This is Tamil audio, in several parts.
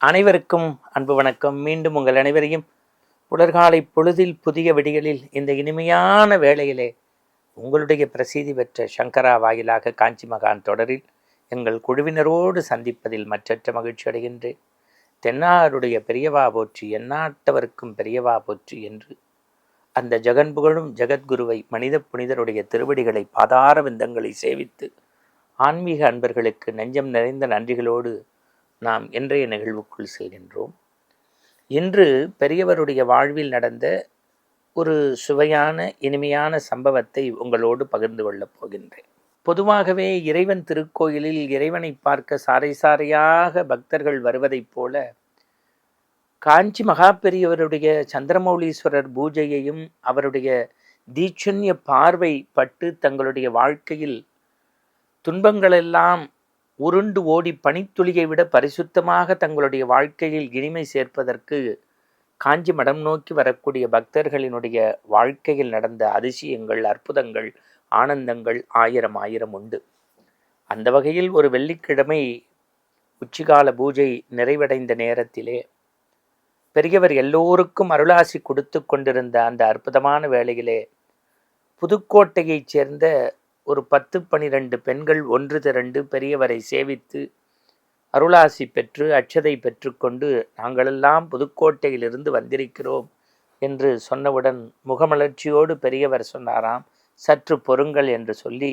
அனைவருக்கும் அன்பு வணக்கம். மீண்டும் உங்கள் அனைவரையும் புலர்காலை பொழுதில் புதிய விடிகளில் இந்த இனிமையான வேளையிலே உங்களுடைய பிரசித்தி பெற்ற சங்கரா வாயிலாக காஞ்சி மகான் தொடரில் எங்கள் குழுவினரோடு சந்திப்பதில் மற்றற்ற மகிழ்ச்சி அடைகின்றேன். தென்னாருடைய பெரியவா போற்றி எந்நாட்டவருக்கும் பெரியவா போற்றி என்று அந்த ஜெகன் புகழும் ஜெகத்குருவை மனித புனிதருடைய திருவடிகளை பாதார விந்தங்களை சேவித்து ஆன்மீக அன்பர்களுக்கு நெஞ்சம் நிறைந்த நன்றிகளோடு நாம் இன்றைய நிகழ்வுக்குள் செல்கின்றோம். இன்று பெரியவருடைய வாழ்வில் நடந்த ஒரு சுவையான இனிமையான சம்பவத்தை உங்களோடு பகிர்ந்து கொள்ளப் போகின்றேன். பொதுவாகவே இறைவன் திருக்கோயிலில் இறைவனை பார்க்க சாறை சாறையாக பக்தர்கள் வருவதைப் போல காஞ்சி மகா பெரியவருடைய சந்திரமௌலீஸ்வரர் பூஜையையும் அவருடைய தீட்சண்ய பார்வை பட்டு தங்களுடைய வாழ்க்கையில் துன்பங்களெல்லாம் உருண்டு ஓடி பனித்துளியை விட பரிசுத்தமாக தங்களுடைய வாழ்க்கையில் இனிமை சேர்ப்பதற்கு காஞ்சி மடம் நோக்கி வரக்கூடிய பக்தர்களினுடைய வாழ்க்கையில் நடந்த அதிசயங்கள் அற்புதங்கள் ஆனந்தங்கள் ஆயிரம் ஆயிரம் உண்டு. அந்த வகையில் ஒரு வெள்ளிக்கிழமை உச்சிகால பூஜை நிறைவடைந்த நேரத்திலே பெரியவர் எல்லோருக்கும் அருளாசி கொடுத்து கொண்டிருந்த அந்த அற்புதமான வேளையிலே புதுக்கோட்டையைச் சேர்ந்த ஒரு பத்து பனிரெண்டு பெண்கள் ஒன்று திரண்டு பெரியவரை சேவித்து அருளாசி பெற்று அச்சதை பெற்றுக்கொண்டு நாங்களெல்லாம் புதுக்கோட்டையிலிருந்து வந்திருக்கிறோம் என்று சொன்னவுடன் முகமலர்ச்சியோடு பெரியவர் சொன்னாராம் சற்று பொறுங்கள் என்று சொல்லி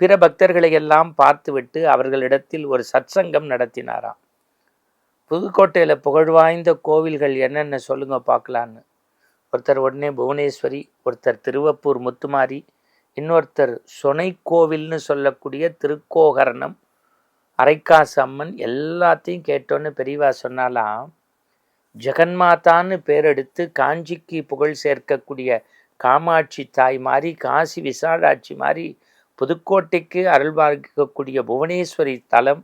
பிற பக்தர்களை எல்லாம் பார்த்துவிட்டு அவர்களிடத்தில் ஒரு சத்சங்கம் நடத்தினாராம். புதுக்கோட்டையில் புகழ்வாய்ந்த கோவில்கள் என்னென்ன சொல்லுங்க பார்க்கலான்னு? ஒருத்தர் உடனே புவனேஸ்வரி ஒருத்தர் திருவப்பூர் முத்துமாரி இன்னொருத்தர் சொனை கோவில்னு சொல்லக்கூடிய திருக்கோகரணம் அரைக்காசு அம்மன் எல்லாத்தையும் கேட்டோன்னு பெரியவா சொன்னாலாம் ஜெகன்மாதான்னு பேரெடுத்து காஞ்சிக்கு புகழ் சேர்க்கக்கூடிய காமாட்சி தாய் மாதிரி காசி விசாலாட்சி மாதிரி புதுக்கோட்டைக்கு அருள்வார்க்கக்கூடிய புவனேஸ்வரி தலம்.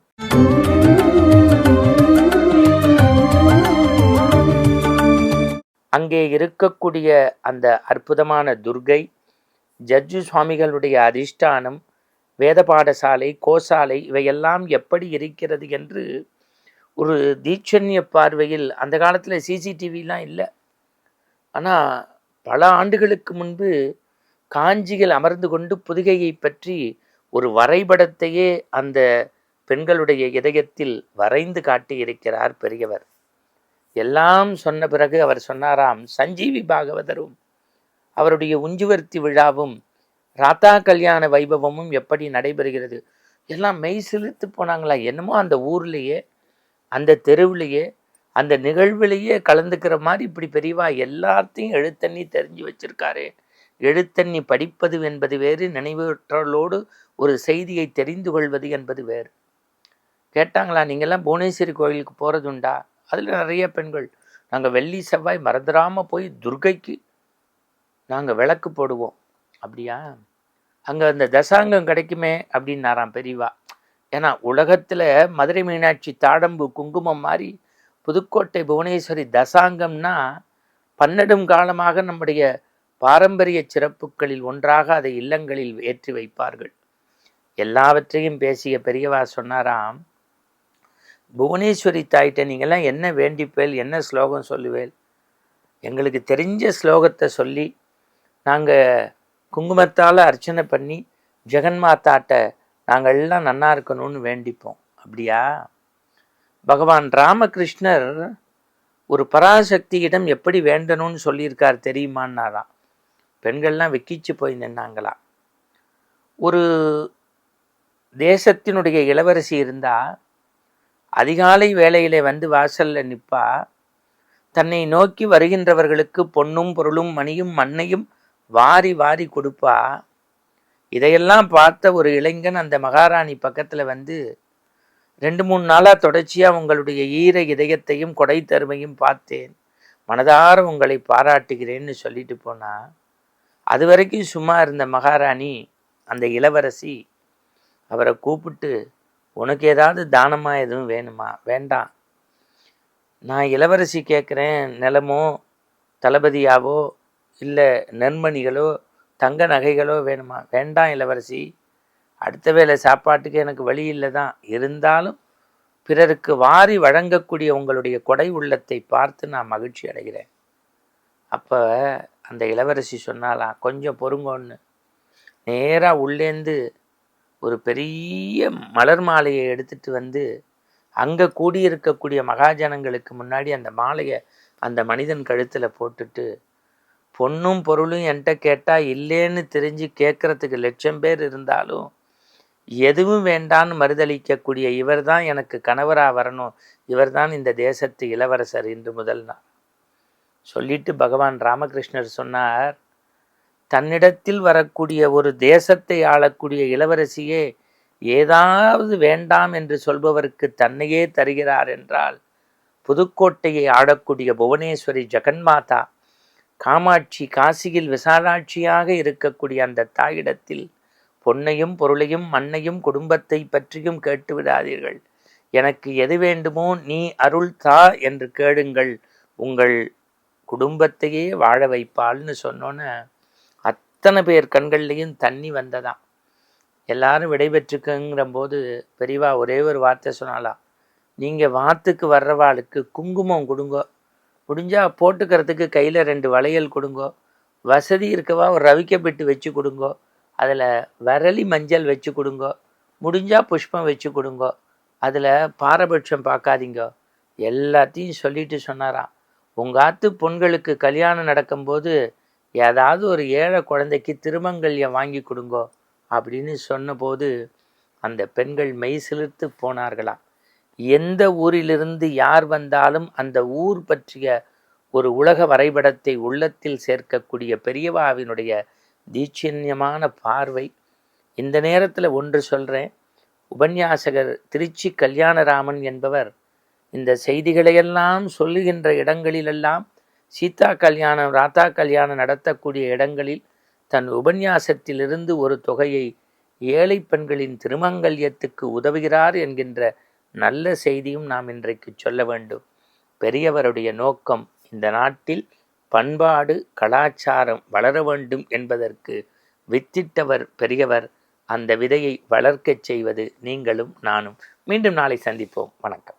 அங்கே இருக்கக்கூடிய அந்த அற்புதமான துர்கை ஜட்ஜு சுவாமிகளுடைய அதிஷ்டானம் வேத பாடசாலை கோசாலை இவையெல்லாம் எப்படி இருக்கிறது என்று ஒரு தீட்சண்ய பார்வையில் அந்த காலத்தில் சிசிடிவிலாம் இல்லை. ஆனால் பல ஆண்டுகளுக்கு முன்பு காஞ்சியில் அமர்ந்து கொண்டு புதுகையை பற்றி ஒரு வரைபடத்தையே அந்த பெண்களுடைய இதயத்தில் வரைந்து காட்டியிருக்கிறார் பெரியவர். எல்லாம் சொன்ன பிறகு அவர் சொன்னாராம் சஞ்சீவி பாகவதரும் அவருடைய உஞ்சுவர்த்தி விழாவும் ராத்தா கல்யாண வைபவமும் எப்படி நடைபெறுகிறது? எல்லாம் மெய் சிலிர்த்து போனாங்களா? என்னமோ அந்த ஊர்லேயே அந்த தெருவுலேயே அந்த நிகழ்விலேயே கலந்துக்கிற மாதிரி இப்படி பெரியவா எல்லாத்தையும் எழுத்தண்ணி தெரிஞ்சு வச்சிருக்காரு. எழுத்தண்ணி படிப்பது என்பது வேறு நினைவுற்றலோடு ஒரு செய்தியை தெரிந்து கொள்வது என்பது வேறு. கேட்டாங்களா நீங்கள்லாம் புவனேஸ்வரி கோயிலுக்கு போகிறது உண்டா அதில் நிறைய பெண்கள். நாங்கள் வெள்ளி செவ்வாய் மறந்துடாமல் போய் துர்கைக்கு நாங்கள் விளக்கு போடுவோம். அப்படியா? அங்கே அந்த தசாங்கம் கிடைக்குமே அப்படின்னாராம் பெரியவா ஏன்னா உலகத்தில் மதுரை மீனாட்சி தாடம்பு குங்குமம் மாதிரி புதுக்கோட்டை புவனேஸ்வரி தசாங்கம்னா பன்னெடும் காலமாக நம்முடைய பாரம்பரிய சிறப்புகளில் ஒன்றாக அதை இல்லங்களில் ஏற்றி வைப்பார்கள். எல்லாவற்றையும் பேசிய பெரியவா சொன்னாராம் புவனேஸ்வரி தாயிட்ட நீங்கள்லாம் என்ன வேண்டிப்பேல் என்ன ஸ்லோகம் சொல்லுவேல்? எங்களுக்கு தெரிஞ்ச ஸ்லோகத்தை சொல்லி நாங்கள் குங்குமத்தால் அர்ச்சனை பண்ணி ஜெகன்மாதாட்ட நாங்கள் எல்லாம் நன்னா இருக்கணும்னு வேண்டிப்போம். அப்படியா? பகவான் ராமகிருஷ்ணர் ஒரு பராசக்தியிடம் எப்படி வேண்டணும்னு சொல்லியிருக்கார் தெரியுமான்னாராம். பெண்கள்லாம் வெக்கிச்சு போய் நின்னாங்களாம் ஒரு தேசத்தினுடைய இளவரசி இருந்தால் அதிகாலை வேளையிலே வந்து வாசலில் நிற்பா தன்னை நோக்கி வருகின்றவர்களுக்கு பொன்னும் பொருளும் மணியும் மண்ணையும் வாரி வாரி கொடுப்பா. இதையெல்லாம் பார்த்த ஒரு இளைஞன் அந்த மகாராணி பக்கத்தில் வந்து ரெண்டு மூணு நாளாக தொடர்ச்சியாக உங்களுடைய ஈர இதயத்தையும் கொடை தருமையும் பார்த்தேன். மனதார உங்களை பாராட்டுகிறேன்னு சொல்லிட்டு போனால் அது வரைக்கும் சும்மா இருந்த மகாராணி அந்த இளவரசி அவரை கூப்பிட்டு உனக்கு ஏதாவது தானமாக எதுவும் வேணுமா? வேண்டாம். நான் இளவரசி கேட்குறேன் நிலமோ தளபதியாவோ இல்லை நெண்மணிகளோ தங்க நகைகளோ வேணுமா? வேண்டாம் இளவரசி. அடுத்த வேளை சாப்பாட்டுக்கு எனக்கு வழி இல்லை தான் இருந்தாலும் பிறருக்கு வாரி வழங்கக்கூடிய உங்களுடைய கொடை உள்ளத்தை பார்த்து நான் மகிழ்ச்சி அடைகிறேன். அப்போ அந்த இளவரசி சொன்னாலாம் கொஞ்சம் பொறுங்கோன்னு. நேராக உள்ளேந்து ஒரு பெரிய மலர் மாலையை எடுத்துட்டு வந்து அங்கே கூடியிருக்கக்கூடிய மகாஜனங்களுக்கு முன்னாடி அந்த மாலையை அந்த மனிதன் கழுத்தில் போட்டுட்டு பொண்ணும் பொருளும் என்கிட்ட கேட்டால் இல்லைன்னு தெரிஞ்சு கேட்குறதுக்கு லட்சம் பேர் இருந்தாலும் எதுவும் வேண்டான்னு மறுதளிக்கக்கூடிய இவர் தான் எனக்கு கணவராக வரணும். இவர் தான் இந்த தேசத்து இளவரசர் இன்று முதல் நான். சொல்லிட்டு பகவான் ராமகிருஷ்ணர் சொன்னார் தன்னிடத்தில் வரக்கூடிய ஒரு தேசத்தை ஆளக்கூடிய இளவரசியே ஏதாவது வேண்டாம் என்று சொல்பவருக்கு தன்னையே தருகிறார் என்றால் புதுக்கோட்டையை ஆடக்கூடிய புவனேஸ்வரி ஜெகன்மாதா காமாட்சி காசியில் விசாலாட்சியாக இருக்கக்கூடிய அந்த தாயிடத்தில் பொன்னையும் பொருளையும் மண்ணையும் குடும்பத்தை பற்றியும் கேட்டு விடாதீர்கள் எனக்கு எது வேண்டுமோ நீ அருள் தா என்று கேளுங்கள். உங்கள் குடும்பத்தையே வாழ வைப்பாள்னு சொன்னோன்னு அத்தனை பேர் கண்கள்லையும் தண்ணி வந்ததாம். எல்லாரும் விடைபெற்றுக்குங்கிற போது பெரியவா ஒரே ஒரு வார்த்தை சொன்னாலாம் நீங்கள் வாத்துக்கு வர்றவாளுக்கு குங்குமம் கொடுங்கோ முடிஞ்சால் போட்டுக்கிறதுக்கு கையில் ரெண்டு வளையல் கொடுங்கோ. வசதி இருக்கவா ஒரு ரவிக்கப்பட்டு வச்சு கொடுங்கோ. அதில் விரலி மஞ்சள் வச்சு கொடுங்கோ. முடிஞ்சால் புஷ்பம் வச்சு கொடுங்கோ. அதில் பாரபட்சம் பார்க்காதீங்க. எல்லாத்தையும் சொல்லிட்டு சொன்னாராம். உங்கள் ஆத்து பொண்களுக்கு கல்யாணம் நடக்கும்போது ஏதாவது ஒரு ஏழை குழந்தைக்கு திருமங்கல்யம் வாங்கி கொடுங்கோ. அப்படின்னு சொன்னபோது அந்த பெண்கள் மெய் சிலிர்த்து போனார்களாம். எந்த ஊரிலிருந்து யார் வந்தாலும் அந்த ஊர் பற்றிய ஒரு உலக வரைபடத்தை உள்ளத்தில் சேர்க்கக்கூடிய பெரியவாவினுடைய தீட்சண்யமான பார்வை. இந்த நேரத்தில் ஒன்று சொல்கிறேன் உபன்யாசகர் திருச்சி கல்யாணராமன் என்பவர் இந்த செய்திகளையெல்லாம் சொல்லுகின்ற இடங்களிலெல்லாம் சீதா கல்யாணம் ராதா கல்யாணம் நடத்தக்கூடிய இடங்களில் தன் உபன்யாசத்திலிருந்து ஒரு தொகையை ஏழை பெண்களின் திருமங்கல்யத்துக்கு உதவுகிறார் என்கின்ற நல்ல செய்தியும் நாம் இன்றைக்கு சொல்ல வேண்டும். பெரியவருடைய நோக்கம் இந்த நாட்டில் பண்பாடு கலாச்சாரம் வளர வேண்டும் என்பதற்கு வித்திட்டவர் பெரியவர். அந்த விதையை வளர்க்கச் செய்வது நீங்களும் நானும். மீண்டும் நாளை சந்திப்போம். வணக்கம்.